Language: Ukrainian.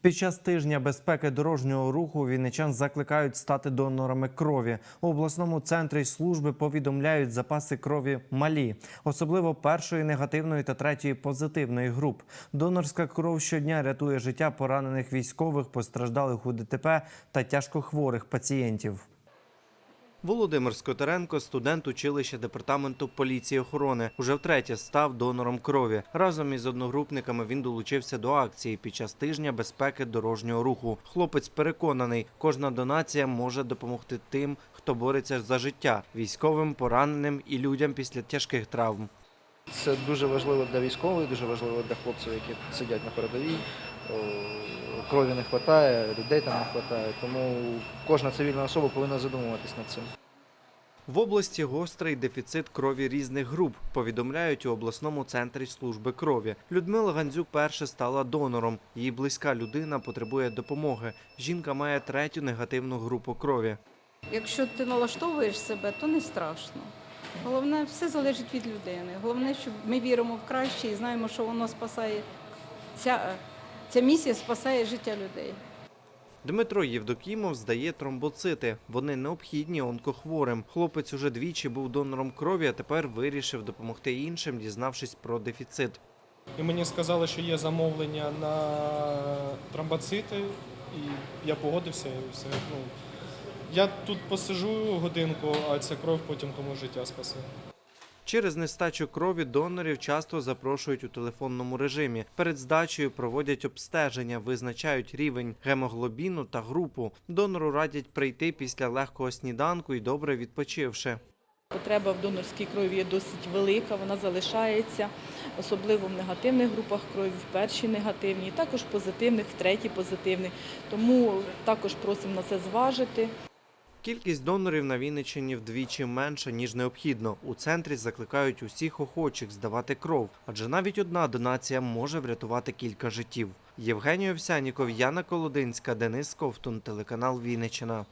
Під час тижня безпеки дорожнього руху вінничан закликають стати донорами крові. У обласному центрі служби повідомляють запаси крові малі, особливо першої негативної та третьої позитивної груп. Донорська кров щодня рятує життя поранених військових, постраждалих у ДТП та тяжкохворих пацієнтів. Володимир Скотаренко, студент училища департаменту поліції охорони, уже втретє став донором крові. Разом із одногрупниками він долучився до акції під час тижня безпеки дорожнього руху. Хлопець переконаний, кожна донація може допомогти тим, хто бореться за життя, військовим, пораненим і людям після тяжких травм. Це дуже важливо для військових, дуже важливо для хлопців, які сидять на передовій. О, Крові не вистачає, людей там не вистачає, тому кожна цивільна особа повинна задумуватись над цим. В області гострий дефіцит крові різних груп, повідомляють у обласному центрі служби крові. Людмила Гандзюк перше стала донором. Її близька людина потребує допомоги. Жінка має третю негативну групу крові. Якщо ти налаштовуєш себе, то не страшно. Головне, все залежить від людини. Головне, щоб ми віримо в краще і знаємо, що воно спасає. Ця, ця місія спасає життя людей. Дмитро Євдокімов здає тромбоцити. Вони необхідні онкохворим. Хлопець уже двічі був донором крові, а тепер вирішив допомогти іншим, дізнавшись про дефіцит. І мені сказали, що є замовлення на тромбоцити, і я погодився і все. Ну, я тут посижу годинку, а ця кров потім комусь життя спасе. Через нестачу крові донорів часто запрошують у телефонному режимі. Перед здачею проводять обстеження, визначають рівень гемоглобіну та групу. Донору радять прийти після легкого сніданку і добре відпочивши. Потреба в донорській крові є досить велика, вона залишається, особливо в негативних групах крові, в першій негативній, також позитивних, в третій позитивних. Тому також просимо на це зважити. Кількість донорів на Вінниччині вдвічі менша, ніж необхідно. У центрі закликають усіх охочих здавати кров, адже навіть одна донація може врятувати кілька життів. Євгеній Овсяніков, Яна Колодинська, Денис Ковтун, телеканал Вінниччина.